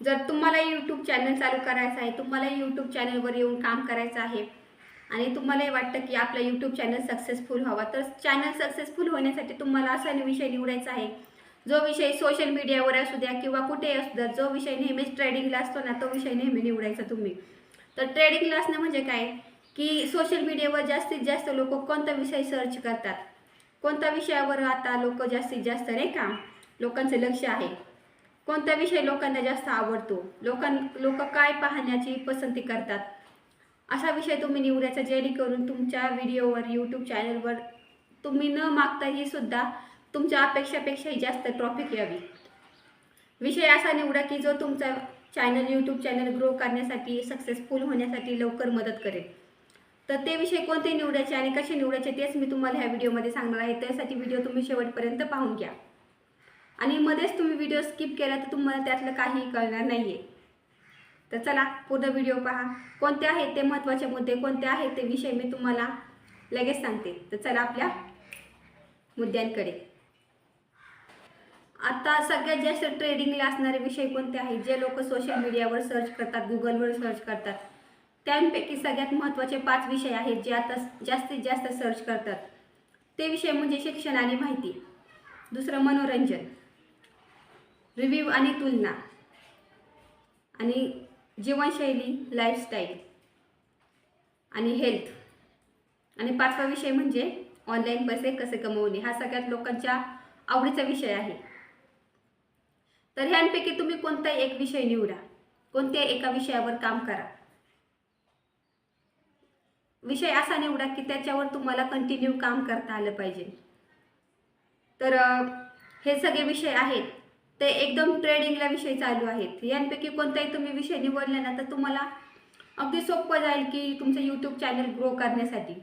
जर तुम्हाला YouTube channel चालू करायचं आहे तुम्हाला यूट्यूब चॅनलवर येऊन काम करायचं आहे आणि तुम्हालाही वाटतं की आपला यूट्यूब चॅनल सक्सेसफुल व्हावा तर चॅनल सक्सेसफुल होण्यासाठी तुम्हाला असा विषय निवडायचा आहे. जो विषय सोशल मीडियावर असू द्या किंवा कुठेही असू द्या जो विषय नेहमीच ट्रेडिंगला असतो ना तो विषय नेहमी निवडायचा तुम्ही. तर ट्रेडिंगला असणं म्हणजे काय? की सोशल मीडियावर जास्तीत जास्त लोक कोणता विषय सर्च करतात? कोणत्या विषयावर आता लोक जास्तीत जास्त नाही का? लोकांचं लक्ष आहे. कोणता विषय लोकांना जास्त आवडतो? लोकां लोक काय पाहण्याची पसंती करतात? असा विषय तुम्ही निवडायचा जेणेकरून तुमच्या व्हिडिओवर यूट्यूब चॅनलवर तुम्ही न मागताही सुद्धा तुमच्या अपेक्षापेक्षाही जास्त ट्रॉफिक यावी. विषय असा निवडा की जो तुमचा चॅनल यूट्यूब चॅनल ग्रो करण्यासाठी सक्सेसफुल होण्यासाठी लवकर मदत करेल. तर ते विषय कोणते निवडायचे आणि कसे निवडायचे तेच मी तुम्हाला ह्या व्हिडिओमध्ये सांगणार आहे. त्यासाठी व्हिडिओ तुम्ही शेवटपर्यंत पाहून घ्या. आणि मध्येच तुम्ही व्हिडिओ स्किप केला तर तुम्हाला त्यातलं काहीही कळणार नाही आहे तर चला पूर्ण व्हिडिओ पहा. कोणते आहेत ते महत्त्वाचे मुद्दे कोणते आहेत ते विषय मी तुम्हाला लगेच सांगते. तर चला आपल्या मुद्द्यांकडे. आता सगळ्यात जास्त ट्रेडिंगला असणारे विषय कोणते आहेत? जे लोक सोशल मीडियावर सर्च करतात गुगलवर सर्च करतात. त्यांपैकी सगळ्यात महत्त्वाचे पाच विषय आहेत जे आता जास्तीत जास्त सर्च करतात. ते विषय म्हणजे शिक्षण आणि माहिती. दुसरं मनोरंजन. रिव्ह्यू आणि तुलना. आणि जीवनशैली लाईफस्टाईल आणि हेल्थ आणि पाचवा विषय म्हणजे ऑनलाईन पैसे कसे कमवणे हा सगळ्यात लोकांच्या आवडीचा विषय आहे. तर ह्यांपैकी तुम्ही कोणताही एक विषय निवडा. कोणत्या एका विषयावर काम करा. विषय असा निवडा की त्याच्यावर तुम्हाला कंटिन्यू काम करता आलं पाहिजे. तर हे सगळे विषय आहेत. ते एकदम ट्रेडिंगला विषय चालू आहेत. यांपैकी कोणताही तुम्ही विषय निवडला ना तर तुम्हाला अगदी सोपं जाईल की तुमचं यूट्यूब चॅनल ग्रो करण्यासाठी.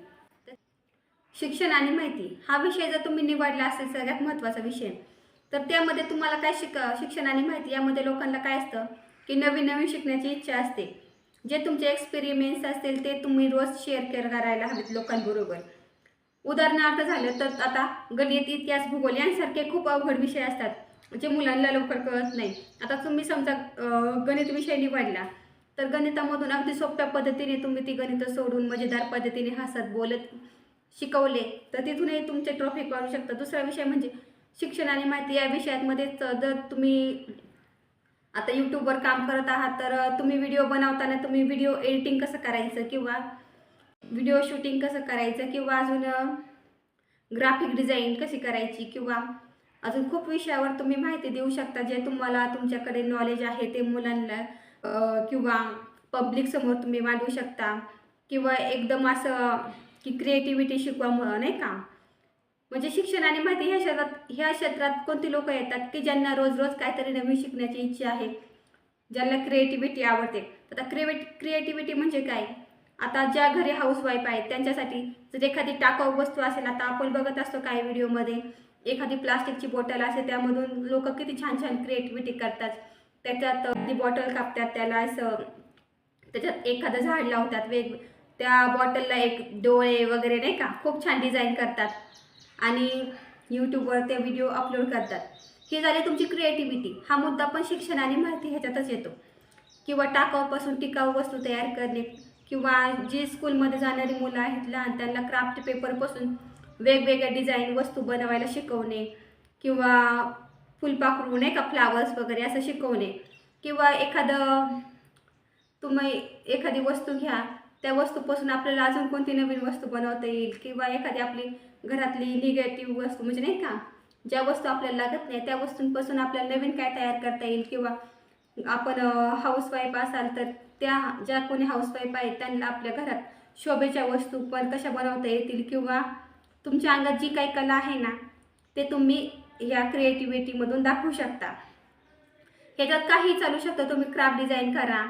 शिक्षण आणि माहिती हा विषय जर तुम्ही निवडला असेल सगळ्यात महत्त्वाचा विषय तर त्यामध्ये तुम्हाला काय शिक शिक्षण आणि माहिती यामध्ये लोकांना काय असतं की नवीन नवीन शिकण्याची इच्छा असते. जे तुमचे एक्सपिरिमेंट्स असतील ते तुम्ही रोज शेअर करायला हवेत लोकांबरोबर. उदाहरणार्थ झालं तर आता गणित इतिहास भूगोल यांसारखे खूप अवघड विषय असतात. जे मुलांना लवकर कळत नाही. आता तुम्ही समजा गणित विषय निवडला तर गणितामधून अगदी सोप्या पद्धतीने तुम्ही ती गणितं सोडून मजेदार पद्धतीने हसत बोलत शिकवले तर तिथूनही तुमचे ट्रॉफिक वाढू शकतं दुसरा विषय म्हणजे शिक्षण आणि माहिती या विषयामध्येच जर तुम्ही आता यूट्यूबवर काम करत आहात तर तुम्ही व्हिडिओ बनवताना तुम्ही व्हिडिओ एडिटिंग कसं करायचं किंवा व्हिडिओ शूटिंग कसं करायचं किंवा अजून ग्राफिक डिझाईन कशी करायची किंवा अजून खूप विषयावर तुम्ही माहिती देऊ शकता जे तुम्हाला तुमच्याकडे नॉलेज आहे ते मुलांना किंवा पब्लिक समोर तुम्ही मांडू शकता. किंवा एकदम असं की क्रिएटिव्हिटी शिकवा नाही का? म्हणजे शिक्षण आणि माहिती ह्या क्षेत्रात ह्या क्षेत्रात कोणती लोक येतात की ज्यांना रोज रोज काहीतरी नवीन शिकण्याची इच्छा आहे ज्यांना क्रिएटिव्हिटी आवडते. आता क्रिएट क्रिएटिव्हिटी म्हणजे काय? आता ज्या घरी हाऊसवाईफ आहेत त्यांच्यासाठी जर एखादी टाकाऊ वस्तू असेल आता आपण बघत असतो काही व्हिडिओमध्ये एखादी प्लास्टिकची बॉटल असेल त्यामधून लोक किती छान छान क्रिएटिव्हिटी करतात. त्याच्यात ती बॉटल कापतात त्याला असं त्याच्यात एखादं झाड लावतात वेग त्या बॉटलला एक डोळे वगैरे नाही का खूप छान डिझाईन करतात. आणि यूट्यूबवर ते व्हिडिओ अपलोड करतात. ही झाली तुमची क्रिएटिव्हिटी हा मुद्दा पण शिक्षण आणि माहिती ह्याच्यातच येतो. किंवा टाकाऊपासून टिकाऊ वस्तू तयार करणे किंवा जी स्कूलमध्ये जाणारी मुलं आहेत लहान त्यांना क्राफ्ट पेपरपासून वेगवेगळ्या डिझाईन वस्तू बनवायला शिकवणे किंवा फुलपाखरू नाही का फ्लावर्स वगैरे असं शिकवणे. किंवा एखादं तुम्ही एखादी वस्तू घ्या त्या वस्तूपासून आपल्याला अजून कोणती नवीन वस्तू बनवता येईल? किंवा एखादी आपली घरातली निगेटिव्ह वस्तू म्हणजे नाही का ज्या वस्तू आपल्याला लागत नाही त्या वस्तूंपासून आपल्याला नवीन काय तयार करता येईल? किंवा आपण हाऊसवाईफ असाल तर त्या ज्या कोणी हाऊसवाईफ आहेत त्यांना आपल्या घरात शोभेच्या वस्तू पण कशा बनवता येतील? किंवा तुमच्या अंगात जी काही कला आहे ना ते तुम्ही या क्रिएटिव्हिटीमधून दाखवू शकता. ह्याच्यात काही चालू शकतं. तुम्ही क्राफ्ट डिझाईन करा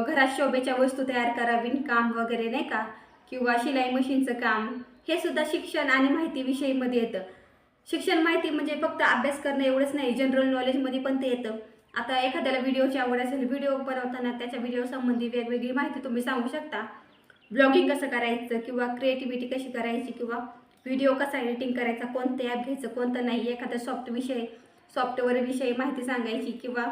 घरात शोभेच्या वस्तू तयार करा विणकाम वगैरे नाही का? किंवा शिलाई मशीनचं काम हे सुद्धा शिक्षण आणि माहिती विषयीमध्ये येतं. शिक्षण माहिती म्हणजे फक्त अभ्यास करणं एवढंच नाही जनरल नॉलेजमध्ये पण ते येतं. आता एखाद्याला व्हिडिओची आवड असेल व्हिडिओ बनवताना त्याच्या व्हिडिओसंबंधी वेगवेगळी माहिती तुम्ही सांगू शकता. ब्लॉगिंग कसं करायचं किंवा क्रिएटिव्हिटी कशी करायची किंवा व्हिडिओ कसा एडिटिंग करायचा कोणतं ॲप घ्यायचं कोणतं नाही एखादा सॉफ्ट विषय माहिती सांगायची किंवा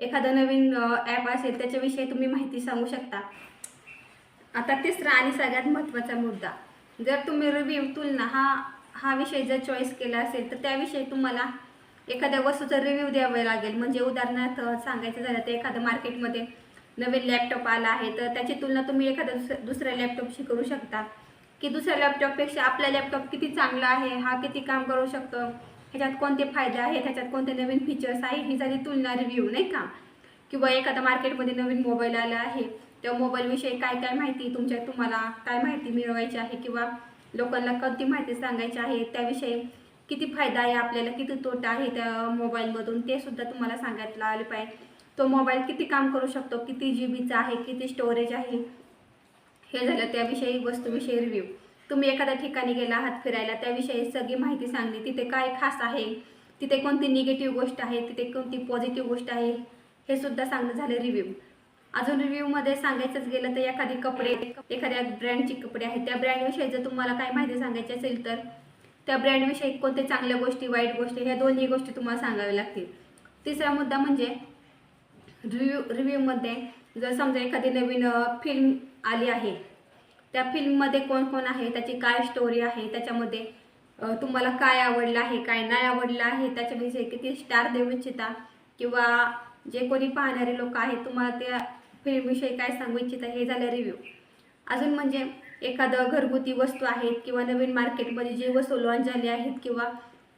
एखादं नवीन ॲप असेल त्याच्याविषयी तुम्ही माहिती सांगू शकता. आता तिसरा आणि सगळ्यात महत्त्वाचा मुद्दा. जर तुम्ही रिव्ह्यू तुलना हा हा विषय जर चॉईस केला असेल तर त्याविषयी तुम्हाला एखाद्या वस्तूचा रिव्ह्यू द्यावा लागेल. म्हणजे उदाहरणार्थ सांगायचं झालं तर एखादं मार्केटमध्ये नवीन लॅपटॉप आला आहे तर त्याची तुलना तुम्ही एखाद्या दुस दुसऱ्या लॅपटॉपशी करू शकता. की दुसऱ्या लॅपटॉपपेक्षा आपला लॅपटॉप किती चांगला आहे हा किती काम करू शकतो ह्याच्यात कोणते फायदे आहेत ह्याच्यात कोणते नवीन फीचर्स आहे ही झाली तुलना रिव्ह्यू नाही का? किंवा एखादा मार्केटमध्ये नवीन मोबाईल आला आहे त्या मोबाईलविषयी काय काय माहिती तुमच्या तुम्हाला काय माहिती मिळवायची आहे किंवा लोकांना कोणती माहिती सांगायची आहे त्याविषयी किती फायदा आहे आपल्याला किती तोटा आहे त्या मोबाईलमधून ते सुद्धा तुम्हाला सांगायला आले पाहिजे. तो मोबाईल किती काम करू शकतो किती जी बीचा आहे किती स्टोरेज आहे हे झालं त्याविषयी वस्तूविषयी रिव्ह्यू तुम्ही एखाद्या ठिकाणी गेला आहात फिरायला त्याविषयी सगळी माहिती सांगली. तिथे काय खास आहे? तिथे कोणती निगेटिव्ह गोष्ट आहे? तिथे कोणती पॉझिटिव्ह गोष्ट आहे? हे सुद्धा सांगणं झालं रिव्ह्यू अजून रिव्ह्यूमध्ये सांगायचंच गेलं तर एखादी कपडे एखाद्या ब्रँडचे कपडे आहेत. त्या ब्रँडविषयी जर तुम्हाला काय माहिती सांगायची असेल तर त्या ब्रँडविषयी कोणत्या चांगल्या गोष्टी वाईट गोष्टी ह्या दोन्ही गोष्टी तुम्हाला सांगाव्या लागतील. तिसरा मुद्दा म्हणजे रिव्ह्यू रिव्ह्यूमध्ये जर समजा एखादी नवीन फिल्म आली आहे. त्या फिल्ममध्ये कोण कोण आहे त्याची काय स्टोरी आहे त्याच्यामध्ये तुम्हाला काय आवडलं आहे काय नाही आवडलं आहे त्याच्याविषयी किती स्टार देऊ इच्छिता? किंवा जे कोणी पाहणारे लोक आहेत तुम्हाला त्या फिल्मविषयी काय सांगू इच्छिता? हे झालं रिव्ह्यू अजून म्हणजे एखादं घरगुती वस्तू आहेत किंवा नवीन मार्केटमध्ये जे वस्तू लॉन्च झाली आहेत किंवा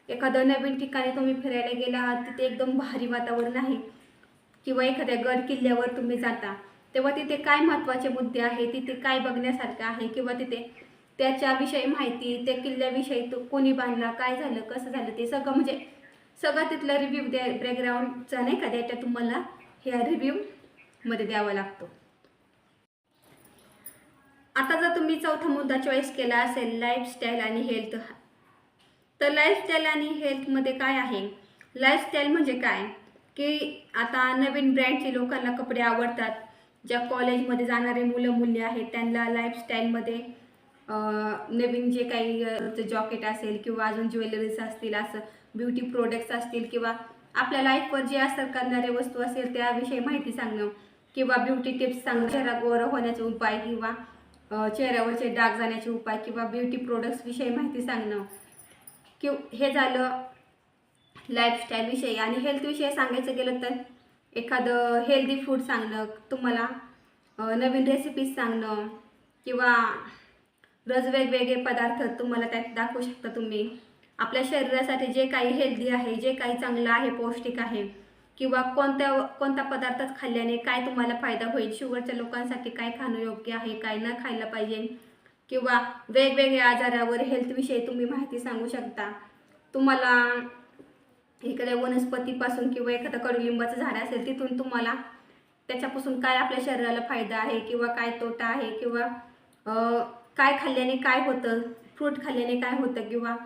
एखादं नवीन ठिकाणी तुम्ही फिरायला गेला आहात तिथे एकदम भारी वातावरण आहे. किंवा एखाद्या गड किल्ल्यावर तुम्ही जाता. तेव्हा तिथे काय महत्त्वाचे मुद्दे आहे तिथे काय बघण्यासारखं आहे किंवा तिथे त्याच्याविषयी माहिती त्या किल्ल्याविषयी तो कोणी बांधला काय झालं कसं झालं ते सगळं म्हणजे सगळं तिथलं रिव्ह्यू द्या बॅकग्राऊंडचा नाही का त्याच्या तुम्हाला ह्या रिव्ह्यूमध्ये द्यावा लागतो. आता जर तुम्ही चौथा मुद्दा चॉईस केला असेल लाईफस्टाईल आणि हेल्थ तर लाईफस्टाईल आणि हेल्थमध्ये काय आहे? लाईफस्टाईल म्हणजे काय? की आता नवीन ब्रँडचे लोकांना कपडे आवडतात ज्या कॉलेजमध्ये जाणारे मुलं मुली आहेत त्यांना लाईफस्टाईलमध्ये नवीन जे काही जॉकेट असेल किंवा अजून ज्वेलरीज असतील असं ब्युटी प्रोडक्ट्स असतील किंवा आपल्या लाईफवर जे असर करणारे वस्तू असेल त्याविषयी माहिती सांगणं किंवा ब्युटी टिप्स सांगणं चेहरा गोरा होण्याचे उपाय किंवा चेहऱ्यावरचे डाग जाण्याचे उपाय किंवा ब्युटी प्रोडक्ट्सविषयी माहिती सांगणं. किंवा हे झालं लाईफस्टाईलविषयी आणि हेल्थविषयी सांगायचं गेलं तर एखादं हेल्दी फूड सांगणं तुम्हाला नवीन रेसिपीज सांगणं किंवा रोज वेगवेगळे पदार्थ तुम्हाला त्यात दाखवू शकता तुम्ही. आपल्या शरीरासाठी जे काही हेल्दी आहे जे काही चांगलं आहे पौष्टिक आहे किंवा कोणत्या कोणता पदार्थ खाल्ल्याने काय तुम्हाला फायदा होईल शुगरच्या लोकांसाठी काय खाणं योग्य आहे काय न खायला पाहिजे किंवा वेगवेगळ्या आजारावर हेल्थविषयी तुम्ही माहिती सांगू शकता. तुम्हाला एखाद्या वनस्पतीपासून किंवा एखादं कडुलिंबाचं झाड असेल तिथून तुम्हाला त्याच्यापासून काय आपल्या शरीराला फायदा आहे किंवा काय तोटा आहे किंवा काय खाल्ल्याने काय होतं फ्रूट खाल्ल्याने काय होतं किंवा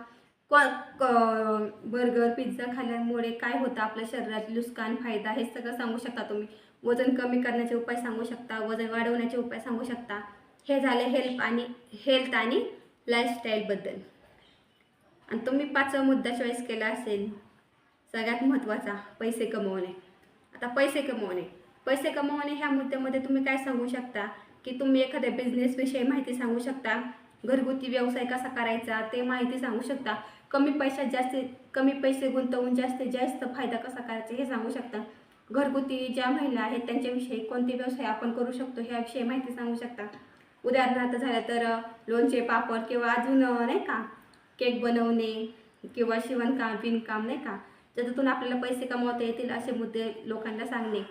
बर्गर पिझ्झा खाल्ल्यामुळे काय होतं आपल्या शरीरात नुकसान फायदा हे सगळं सांगू शकता तुम्ही. वजन कमी करण्याचे उपाय सांगू शकता वजन वाढवण्याचे उपाय सांगू शकता. हे झाले हेल्प आणि हेल्थ आणि लाईफस्टाईलबद्दल आणि तुम्ही पाचवा मुद्दा चॉईस केला असेल सगळ्यात महत्त्वाचा पैसे कमवणे. आता पैसे कमवणे. पैसे कमवणे ह्या मुद्द्यामध्ये तुम्ही काय सांगू शकता? की तुम्ही एखाद्या बिझनेसविषयी माहिती सांगू शकता? घरगुती व्यवसाय कसा करायचा? ते माहिती सांगू शकता. कमी पैशात जास्तीत कमी पैसे गुंतवून जास्तीत जास्त फायदा कसा करायचा हे सांगू शकता. घरगुती ज्या महिला आहेत त्यांच्याविषयी कोणते व्यवसाय आपण करू शकतो ह्याविषयी माहिती सांगू शकता. उदाहरणार्थ झालं तर लोणचे पापड किंवा अजून नाही का? केक बनवणे किंवा शिवणकाम विणकाम नाही का? ज्याच्यातून आपल्याला पैसे कमावता येतील असे मुद्दे लोकांना सांगणे.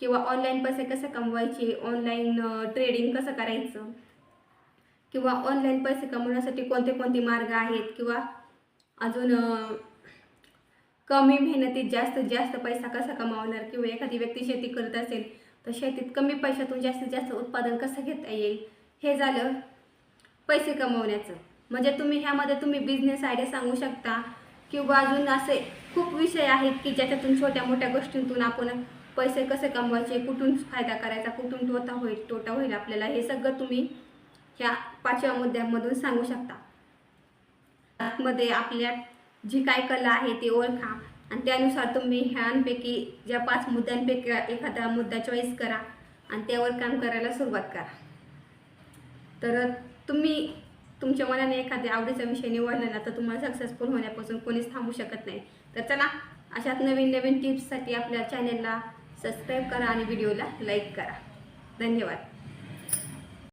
किंवा ऑनलाईन पैसे कसे कमवायचे? ऑनलाईन ट्रेडिंग कसं करायचं? किंवा ऑनलाईन पैसे कमवण्यासाठी कोणते कोणते मार्ग आहेत? किंवा अजून कमी मेहनतीत जास्तीत जास्त पैसा कसा कमावणार? किंवा एखादी व्यक्ती शेती करत असेल तर शेतीत कमी पैशातून जास्तीत जास्त उत्पादन कसं घेता येईल? हे झालं पैसे कमवण्याचं. म्हणजे तुम्ही ह्यामध्ये तुम्ही बिझनेस आयडिया सांगू शकता. किंवा अजून असे खूप विषय आहेत की ज्याच्यातून छोट्या मोठ्या गोष्टींतून आपण पैसे कसे कमवायचे कुठून फायदा करायचा कुठून तोटा होईल तोटा होईल आपल्याला हे सगळं तुम्ही ह्या पाचव्या मुद्द्यांमधून सांगू शकता. मध्ये आपल्या जी काय कला आहे ती ओळखा आणि त्यानुसार तुम्ही ह्यांपैकी ज्या पाच मुद्द्यांपैकी एखादा मुद्दा चॉईस करा आणि त्यावर काम करायला सुरुवात करा. तर तुम्ही तुमच्या मनाने एखाद्या आवडीचा विषय निवडला ना तर तुम्हाला सक्सेसफुल होण्यापासून कोणीच थांबू शकत नाही. तर चला अशाच नवीन नवीन टिप्ससाठी आपल्या चॅनेलला सबस्क्राईब करा आणि व्हिडिओला लाईक करा. धन्यवाद.